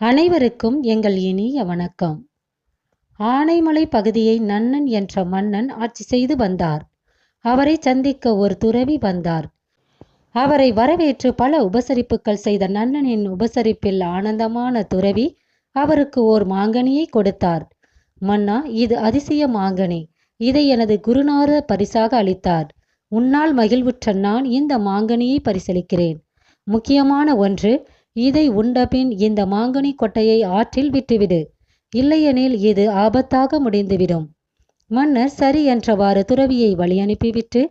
அனைவருக்கும் எங்கள் இனிய வணக்கம். ஆனைமலை பகுதியை நன்னன் என்ற மன்னன் ஆட்சி செய்து வந்தார். அவரை சந்திக்க ஒரு துறவி வந்தார். அவரை வரவேற்று பல உபசரிப்புகள் செய்த நன்னனின் உபசரிப்பில் ஆனந்தமான துறவி அவருக்கு ஓர் மாங்கனியை கொடுத்தார். மன்னா இது அதிசய மாங்கனி. இதை எனது குருநாத பரிசாக அளித்தார். உன்னால் மகிழ்வுற்ற நான் இந்த மாங்கனியை பரிசளிக்கிறேன். முக்கியமான ஒன்று இதை உண்டபின் இந்த மாங்கனி கொட்டையை ஆற்றில் விட்டுவிடு. இல்லையெனில் இது ஆபத்தாக முடிந்துவிடும். மன்னர் சரி என்றவாறு துறவியை வழி அனுப்பிவிட்டு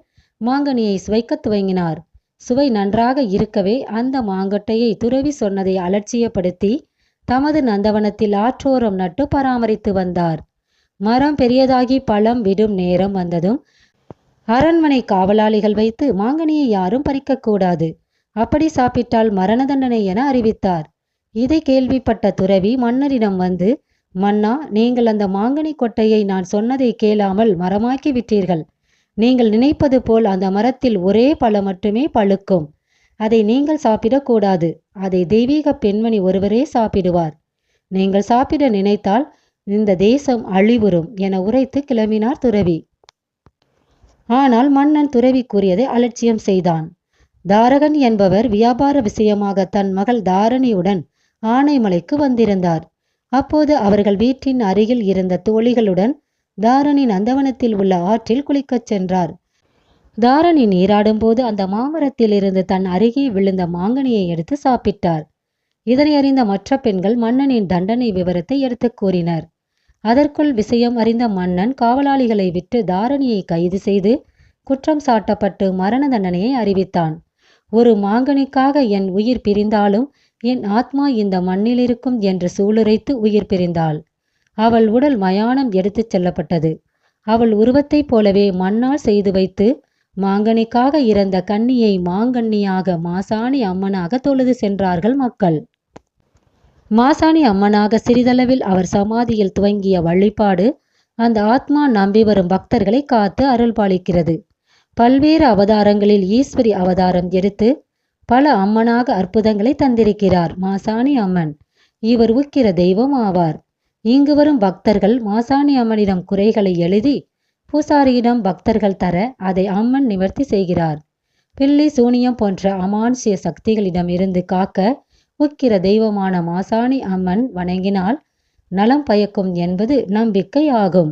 மாங்கனியை சுவைக்கத் துவங்கினார். சுவை நன்றாக இருக்கவே அந்த மாங்கொட்டையை துறவி சொன்னதை அலட்சியப்படுத்தி தமது நந்தவனத்தில் ஆற்றோரம் நட்டு பராமரித்து வந்தார். மரம் பெரியதாகி பழம் விடும் நேரம் வந்ததும் அரண்மனை காவலாளிகள் வைத்து மாங்கனியை யாரும் பறிக்கக்கூடாது. அப்படி சாப்பிட்டால் மரண தண்டனை என அறிவித்தார். இதை கேள்விப்பட்ட துறவி மன்னரிடம் வந்து மன்னா நீங்கள் அந்த மாங்கனி கொட்டையை நான் சொன்னதை கேளாமல் மரமாக்கி விட்டீர்கள். நீங்கள் நினைப்பது போல் அந்த மரத்தில் ஒரே பழம் மட்டுமே பழுக்கும். அதை நீங்கள் சாப்பிடக்கூடாது அதை தெய்வீக பெண்மணி ஒருவரே சாப்பிடுவார். நீங்கள் சாப்பிட நினைத்தால் இந்த தேசம் அழிவுறும் என உரைத்து கிளம்பினார் துறவி. ஆனால் மன்னன் துறவி கூறியதை அலட்சியம் செய்தான். தாரகன் என்பவர் வியாபார விஷயமாக தன் மகள் தாரணியுடன் ஆனைமலைக்கு வந்திருந்தார். அப்போது அவர்கள் வீட்டின் அருகில் இருந்த தோழிகளுடன் தாரணி நந்தவனத்தில் உள்ள ஆற்றில் குளிக்கச் சென்றார். தாரணி நீராடும் போது அந்த மாமரத்தில் இருந்து தன் அருகே விழுந்த மாங்கனியை எடுத்து சாப்பிட்டார். இதனை அறிந்த மற்ற பெண்கள் மன்னனின் தண்டனை விவரத்தை எடுத்துக் கூறினர். அதற்குள் விஷயம் அறிந்த மன்னன் காவலாளிகளை விட்டு தாரணியை கைது செய்து குற்றம் சாட்டப்பட்டு மரண தண்டனையை அறிவித்தான். ஒரு மாங்கனிக்காக என் உயிர் பிரிந்தாலும் என் ஆத்மா இந்த மண்ணில் இருக்கும் என்று சூளுரைத்து உயிர் பிரிந்தாள். அவள் உடல் மயானம் எடுத்துச் செல்லப்பட்டது. அவள் உருவத்தைப் போலவே மண்ணால் செய்து வைத்து மாங்கனிக்காக இறந்த கன்னியை மாங்கன்னியாக மாசாணி அம்மனாக தொழுது சென்றார்கள் மக்கள். மாசாணி அம்மனாக சிறிதளவில் அவர் சமாதியில் துவங்கிய வழிபாடு அந்த ஆத்மா நம்பி வரும் பக்தர்களை காத்து அருள்பாலிக்கிறது. பல்வேறு அவதாரங்களில் ஈஸ்வரி அவதாரம் எடுத்து பல அம்மனாக அற்புதங்களை தந்திருக்கிறார் மாசாணி அம்மன். இவர் உக்கிர தெய்வம் ஆவார். இங்கு வரும் பக்தர்கள் மாசாணி அம்மனிடம் குறைகளை எழுதி பூசாரியிடம் பக்தர்கள் தர அதை அம்மன் நிவர்த்தி செய்கிறார். பில்லி சூனியம் போன்ற அமானுஷ்ய சக்திகளிடம் இருந்து காக்க உக்கிர தெய்வமான மாசாணி அம்மன் வணங்கினால் நலம் பயக்கும் என்பது நம்பிக்கை ஆகும்.